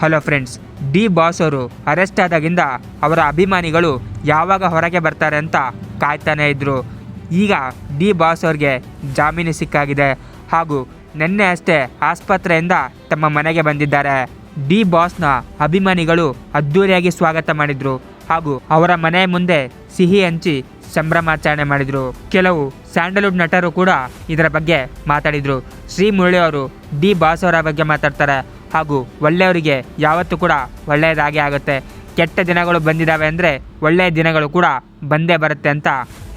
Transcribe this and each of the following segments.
Hello friends, D boss ಅವರು arrest ಆದಾಗಿಂದ ಅವರ ಅಭಿಮಾನಿಗಳು ಯಾವಾಗ ಹೊರಗೆ ಬರ್ತಾರೆ ಅಂತ ಕಾಯ್ತಾನೆ ಇದ್ದರು ಈಗ ಡಿ ಬಾಸ್ ಅವ್ರಿಗೆ ಜಾಮೀನು ಸಿಕ್ಕಾಗಿದೆ. ಹಾಗೂ ನಿನ್ನೆ ಅಷ್ಟೇ ಆಸ್ಪತ್ರೆಯಿಂದ ತಮ್ಮ ಮನೆಗೆ ಬಂದಿದ್ದಾರೆ. ಡಿ ಬಾಸ್ನ ಅಭಿಮಾನಿಗಳು ಅದ್ದೂರಿಯಾಗಿ ಸ್ವಾಗತ ಮಾಡಿದರು. ಹಾಗೂ ಅವರ ಮನೆ ಮುಂದೆ ಸಿಹಿ ಹಂಚಿ ಸಂಭ್ರಮಾಚರಣೆ ಮಾಡಿದರು. ಕೆಲವು ಸ್ಯಾಂಡಲ್ವುಡ್ ನಟರು ಕೂಡ ಇದರ ಬಗ್ಗೆ ಮಾತಾಡಿದರು. ಶ್ರೀ ಮುರಳಿ ಅವರು ಡಿ ಬಾಸ್ ಅವರ ಬಗ್ಗೆ ಮಾತಾಡ್ತಾರೆ. ಹಾಗೂ ಒಳ್ಳೆಯವರಿಗೆ ಯಾವತ್ತೂ ಕೂಡ ಒಳ್ಳೆಯದಾಗೇ ಆಗುತ್ತೆ. ಕೆಟ್ಟ ದಿನಗಳು ಬಂದಿದ್ದಾವೆ ಅಂದರೆ ಒಳ್ಳೆಯ ದಿನಗಳು ಕೂಡ ಬಂದೇ ಬರುತ್ತೆ ಅಂತ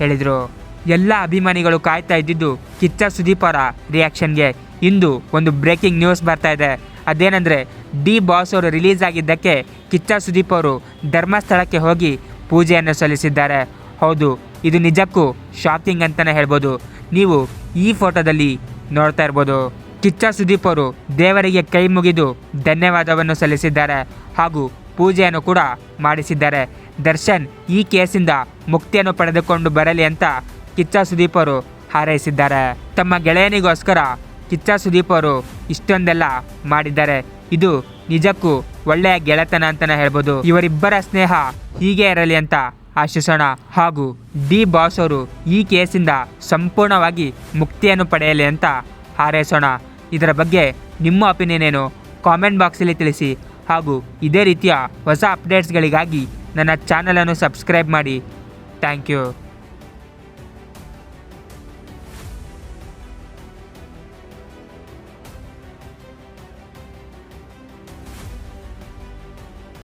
ಹೇಳಿದರು. ಎಲ್ಲ ಅಭಿಮಾನಿಗಳು ಕಾಯ್ತಾ ಇದ್ದಿದ್ದು ಕಿಚ್ಚ ಸುದೀಪ್ ಅವರ ರಿಯಾಕ್ಷನ್ಗೆ ಇಂದು ಒಂದು ಬ್ರೇಕಿಂಗ್ ನ್ಯೂಸ್ ಬರ್ತಾ ಇದೆ. ಅದೇನೆಂದರೆ, ಡಿ ಬಾಸ್ ಅವರು ರಿಲೀಸ್ ಆಗಿದ್ದಕ್ಕೆ ಕಿಚ್ಚ ಸುದೀಪ್ ಅವರು ಧರ್ಮಸ್ಥಳಕ್ಕೆ ಹೋಗಿ ಪೂಜೆಯನ್ನು ಸಲ್ಲಿಸಿದ್ದಾರೆ. ಹೌದು, ಇದು ನಿಜಕ್ಕೂ ಶಾಕಿಂಗ್ ಅಂತಲೇ ಹೇಳ್ಬೋದು. ನೀವು ಈ ಫೋಟೋದಲ್ಲಿ ನೋಡ್ತಾ ಇರ್ಬೋದು. ಕಿಚ್ಚ ಸುದೀಪ್ ಅವರು ದೇವರಿಗೆ ಕೈ ಮುಗಿದು ಧನ್ಯವಾದವನ್ನು ಸಲ್ಲಿಸಿದ್ದಾರೆ ಹಾಗೂ ಪೂಜೆಯನ್ನು ಕೂಡ ಮಾಡಿಸಿದ್ದಾರೆ. ದರ್ಶನ್ ಈ ಕೇಸಿಂದ ಮುಕ್ತಿಯನ್ನು ಪಡೆದುಕೊಂಡು ಬರಲಿ ಅಂತ ಕಿಚ್ಚ ಸುದೀಪ್ ಅವರು ಹಾರೈಸಿದ್ದಾರೆ. ತಮ್ಮ ಗೆಳೆಯನಿಗೋಸ್ಕರ ಕಿಚ್ಚ ಸುದೀಪ್ ಅವರು ಇಷ್ಟೊಂದೆಲ್ಲ ಮಾಡಿದ್ದಾರೆ. ಇದು ನಿಜಕ್ಕೂ ಒಳ್ಳೆಯ ಗೆಳೆತನ ಅಂತಲೇ ಹೇಳ್ಬೋದು. ಇವರಿಬ್ಬರ ಸ್ನೇಹ ಹೀಗೆ ಇರಲಿ ಅಂತ ಆಶಿಸೋಣ. ಹಾಗೂ ಡಿ ಬಾಸ್ ಅವರು ಈ ಕೇಸಿಂದ ಸಂಪೂರ್ಣವಾಗಿ ಮುಕ್ತಿಯನ್ನು ಪಡೆಯಲಿ ಅಂತ ಹಾರೈಸೋಣ. ಇದರ ಬಗ್ಗೆ ನಿಮ್ಮ ಒಪಿನಿಯನ್ ಏನು? ಕಾಮೆಂಟ್ ಬಾಕ್ಸಲ್ಲಿ ತಿಳಿಸಿ. ಹಾಗೂ ಇದೇ ರೀತಿಯ ಹೊಸ ಅಪ್ಡೇಟ್ಸ್ಗಳಿಗಾಗಿ ನನ್ನ ಚಾನಲನ್ನು ಸಬ್ಸ್ಕ್ರೈಬ್ ಮಾಡಿ. Thank you